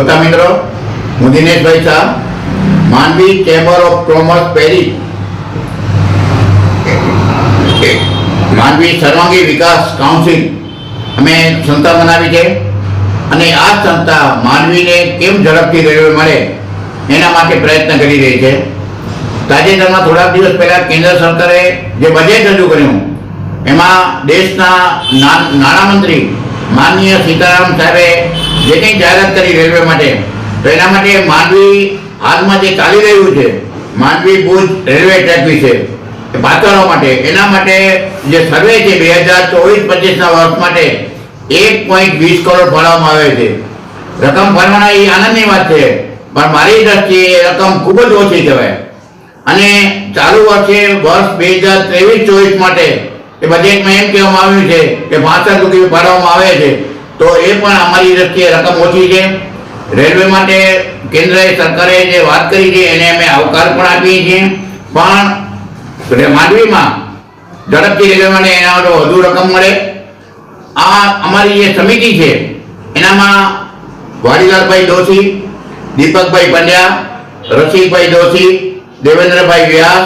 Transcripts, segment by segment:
શ્રોતા મિત્રો હું દિનેશભાઈ શાહ, માનવી ચેમ્બર ઓફ કોમર્સ પેરી. માનવી સર્વાંગી વિકાસ કાઉન્સિલ અમે સંસ્થા બનાવી છે અને આ સંસ્થા માનવીને કેમ ઝડપથી રેલવે મળે એના માટે પ્રયત્ન કરી રહી છે. તાજેતરમાં થોડાક દિવસ પહેલા કેન્દ્ર સરકારે જે બજેટ રજૂ કર્યું, એમાં દેશના નાણામંત્રી માનનીય સીતારામ સાહેબે જે કંઈ જાહેરાત કરી રેલવે માટે. તો એના માટે માંડવી હાલમાં જે ચાલી રહ્યું છે, માંડવી ભુજ રેલવે ટ્રેક વિશે પાત્રો માટે. એના માટે જે સર્વે છે બે હજાર ચોવીસ પચીસના વર્ષ માટે, એક પોઈન્ટ વીસ કરોડ ફાળવવામાં આવે છે. રકમ ભરવાના એ આનંદની વાત છે, પણ મારી દ્રષ્ટિએ રકમ ખૂબ જ ઓછી કહેવાય. અને ચાલુ વર્ષે વર્ષ બે હજાર ત્રેવીસ ચોવીસ માટે, એ બજેટમાં એમ કહેવામાં આવ્યું છે કે પાસઠ સુધી ભરવામાં આવે છે. તો એ પણ અમારી દ્રષ્ટિએ રકમ ઓછી છે. રેલવે માટે કેન્દ્ર સરકારે જે વાત કરી છે, એને અમે આવકાર પણ આપીએ છીએ. પણ માંડવીમાં ઝડપથી રેલવે માટે એના વધુ રકમ મળે. આ અમારી જે સમિતિ છે, એનામાં વાડીલાલભાઈ દોશી, દીપકભાઈ પંડ્યા, રસિકભાઈ દોશી, દેવેન્દ્રભાઈ વ્યાસ,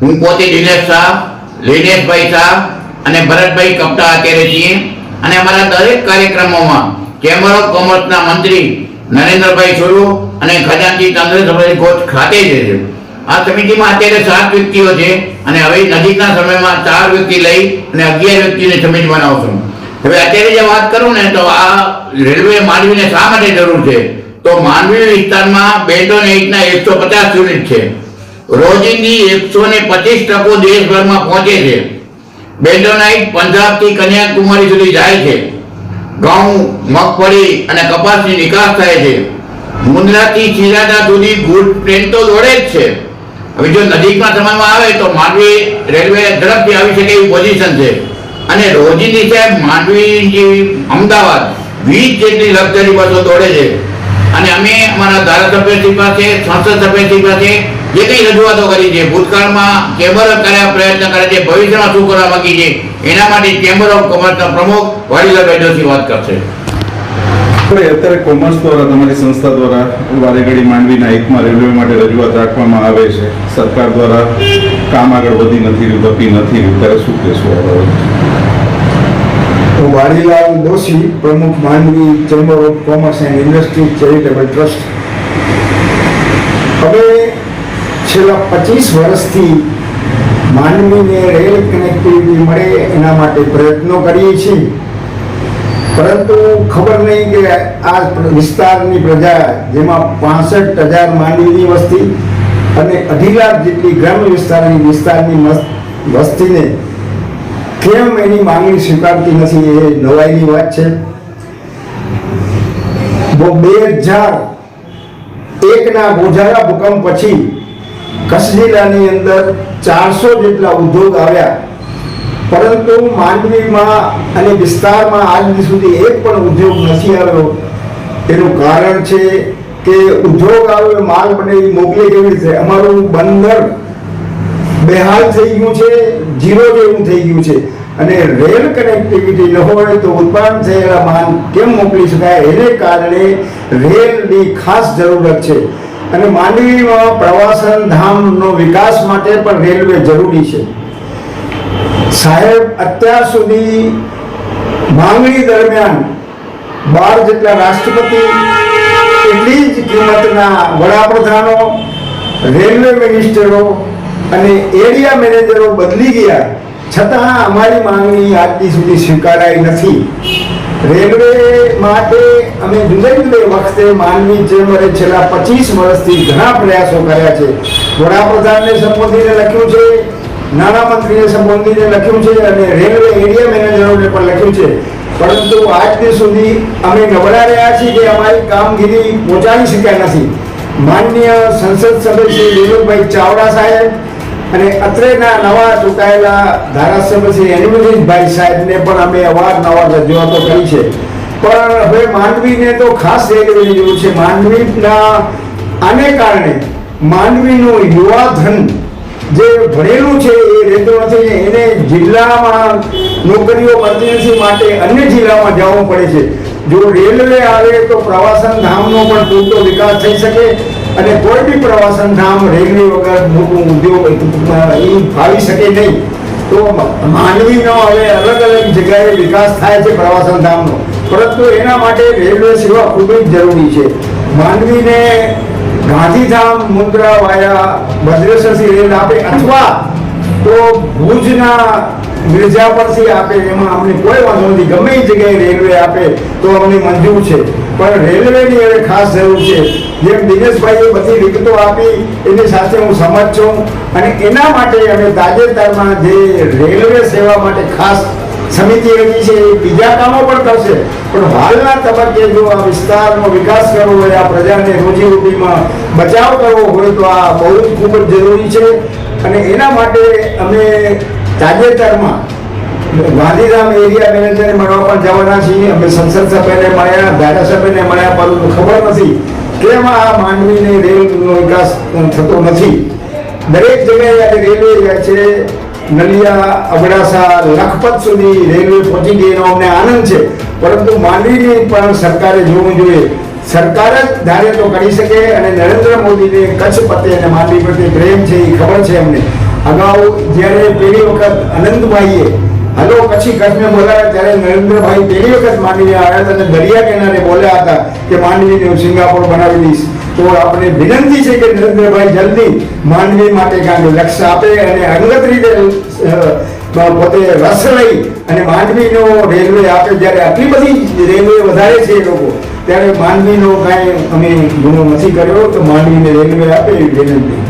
હું પોતે દિનેશ શાહ, લિનેશભાઈ શાહ અને ભરતભાઈ કપટા અત્યારે છીએ. અને અમારા દરેક કાર્યક્રમોમાં ચેમ્બર ઓફ કોમર્સના મંત્રી નરેન્દ્રભાઈ સોરુ અને ખજાનજી ચંદ્રભાઈ કોચ ખાતે જ છે. આ સમિતિમાં અત્યારે સાત વ્યક્તિઓ છે અને હવે નજીકના સમયમાં ચાર વ્યક્તિ લઈ અને અગિયાર વ્યક્તિને સમિતિ બનાવશું. હવે અત્યારે જે વાત કરું ને તો આ રેલવે માંડવીને શા માટે જરૂર છે? તો માંડવી વિસ્તારમાં બેટોન એટના એકસો પચાસ યુનિટ છે. રોજિંદી એકસો ને પચીસ ટકો દેશભરમાં પહોંચે છે. બેન્ડોનાઇટ પંજાબથી કન્યાકુમારી સુધી જાય છે. ઘઉં, મગફળી અને કપાસની નિકાસ થાય છે. મુંદ્રાથી ચિરાડા સુધી ગુડ ટ્રેન તો દોડે જ છે. હવે જો નજીકના સમયમાં આવે તો માંડવી રેલવે ઝડપથી આવી શકે એવી પોઝિશન છે. અને રોજીની સાહેબ માંડવી જેવી અમદાવાદ વીસ જેટલી લક્ઝરી બસો દોડે છે. અને અમે અમારા ધારાસભ્યશ્રી પાસે સંસદ સભ્યશ્રી પાસે જે કંઈ રજૂઆતો કરી છે, ભૂતકાળમાં ચેમ્બર કર્યા પ્રયત્ન કરે છે, ભવિષ્યમાં શું કરવા માંગી છે, એના માટે ચેમ્બર ઓફ કોમર્સના પ્રમુખ વાડીલાભાઈ જોશી વાત કરશે. આપણે અત્યારે કોમર્સ દ્વારા તમારી સંસ્થા દ્વારા વારે ઘડી માંડવીના હિતમાં રેલવે માટે રજૂઆત રાખવામાં આવે છે. સરકાર દ્વારા કામ આગળ વધી નથી રહ્યું ગતિ નથી રહ્યું, ત્યારે શું કહેશું? તો વાડીલાલ દોશી પ્રમુખ Mandvi chamber of commerce and industry charitable trust. હવે છેલ્લા પચીસ વર્ષથી માંડવીને રેલ કનેક્ટિવિટી મળે એના માટે પ્રયત્નો કરીએ છીએ. પરંતુ ખબર નહીં કે આ વિસ્તારની પ્રજા જેમાં પાસઠ હજાર માંડવીની વસ્તી અને અઢી લાખ જેટલી ગ્રામ્ય વિસ્તારની વિસ્તારની વસ્તીને કેમ એની માંગણી સ્વીકારતી નથી એ નવાઈની વાત છે? બે હજાર એકના ગોઝારા ભૂકંપ પછી કચ્છ અંદર ચારસો જેટલા ઉદ્યોગ આવ્યા. પરંતુ માંડવીમાં અને વિસ્તારમાં આજ સુધી એક પણ ઉદ્યોગ નથી આવ્યો. એનું કારણ છે કે ઉદ્યોગ આવ્યો માલ બને મોકલે કેવી રીતે. અમારું બંદર બેહાલ થઈ ગયું છે, જીરો જેવું થઈ ગયું છે. અને રેલ કનેક્ટિવિટી ન હોય તો ઉત્પાદન થયેલા માલ કેમ મોકલી શકાય? એને કારણે રેલની ખાસ જરૂરત છે. અને માંડવીમાં પ્રવાસન ધામનો વિકાસ માટે પણ રેલવે જરૂરી છે. સાહેબ, અત્યાર સુધી માંગણી દરમિયાન બાર જેટલા રાષ્ટ્રપતિ, એટલી જ કિંમતના વડાપ્રધાનો, રેલવે મિનિસ્ટરો અને એરિયા મેનેજરો બદલી ગયા. છતાં અમારી માંગણી આજથી સુધી સ્વીકારાઈ નથી. રેલવે માટે અમે જુદા જુદા વખતે માનવી ચેમ્બરે છેલ્લા પચીસ વર્ષથી ઘણા પ્રયાસો કર્યા છે. વડાપ્રધાનને સંબોધીને લખ્યું છે નાણામંત્રીને સંબોધીને લખ્યું છે અને રેલવે એરિયા મેનેજરોને પણ લખ્યું છે. પરંતુ આજ સુધી અમે નબળા રહ્યા છીએ કે અમારી કામગીરી પહોંચાડી શક્યા નથી. માનનીય સંસદ સભ્ય શ્રી વિનોદભાઈ ચાવડા સાહેબ અને અત્રેના નવા ચૂંટાયેલા ધારાસભ્ય શ્રી એનિમલિશભાઈ સાહેબને પણ અમે અવારનવાર રજૂઆતો કરી છે. પણ હવે માંડવીને તો ખાસ રેલવેની જરૂર છે. માંડવીના આને કારણે માંડવીનું યુવા ધન જે ભણેલું છે એ રહેતું નથી એને જિલ્લામાં નોકરીઓ મળતી માટે અન્ય જિલ્લામાં જવું પડે છે. જો રેલવે આવે તો પ્રવાસન ધામનો પણ પૂરતો વિકાસ થઈ શકે. અને કોઈ બી પ્રવાસન ધામ, રેલવે વગર મોટું ઉદ્યોગ ફાવી શકે નહીં. તો માંડવીનો હવે અલગ અલગ જગ્યાએ વિકાસ થાય છે પ્રવાસન ધામનો. પરંતુ એના માટે રેલવે સેવા ખૂબ જ જરૂરી છે. માંડવીને ગાંધીધામ, મુન્દ્રા વાયા ભદ્રેશ્વરથી રેલ આપે અથવા તો ભુજના મિર્જાપરથી આપે, એમાં અમને કોઈ વાંધો નથી. ગમે એ જગ્યાએ રેલવે આપે તો અમને મંજૂર છે. પણ રેલવેની હવે ખાસ જરૂર છે. જેમ દિનેશભાઈએ બધી વિગતો આપી, એની સાથે હું સમજ છું. અને એના માટે અમે તાજેતરમાં જે રેલવે સેવા માટે ખાસ સમિતિ રચી છે, એ બીજા કામો પણ કરશે. પણ હાલના તબક્કે જો આ વિસ્તારનો વિકાસ કરવો હોય, આ પ્રજાને રોજીરોટીમાં બચાવ કરવો હોય, તો આ બહુ ખૂબ જ જરૂરી છે. અને એના માટે અમે તાજેતરમાં ગાંધીધામ એરિયા મેનેજરને મળવા પણ જવાના છીએ. અમે સંસદ સભ્યને મળ્યા, ધારાસભ્યને મળ્યા, પરંતુ ખબર નથી કેમ આ માંડવીને રેલનો વિકાસ થતો નથી. દરેક જગ્યાએ રેલવે છે. નલિયા, અબડાસા, લખપત સુધી રેલવે પહોંચી ગઈ એનો અમને આનંદ છે. પરંતુ માંડવીને પણ સરકારે જોવું જોઈએ. સરકાર જ ધારે તો કરી શકે અને નરેન્દ્ર મોદીને કચ્છ પ્રત્યે અને માંડવી પ્રત્યે પ્રેમ છે એ ખબર છે અમને. અગાઉ જ્યારે પહેલી વખત આનંદભાઈએ હલો કચ્છી કચ્છને બોલાવ્યા ત્યારે નરેન્દ્રભાઈ પહેલી વખત માંડવી આવ્યા અને દરિયા કિનારે બોલ્યા હતા કે માંડવીને હું સિંગાપોર બનાવી દઈશ. તો આપણે વિનંતી છે કે નરેન્દ્રભાઈ જલ્દી માંડવી માટે કાંઈ લક્ષ્ય આપે અને અંગત રીતે પોતે રસ લઈ અને માંડવીનો રેલવે આપે. જ્યારે આટલી બધી રેલવે વધારે છે એ લોકો, ત્યારે માંડવીનો કાંઈ અમે ગુનો નથી કર્યો, તો માંડવીને રેલવે આપે વિનંતી.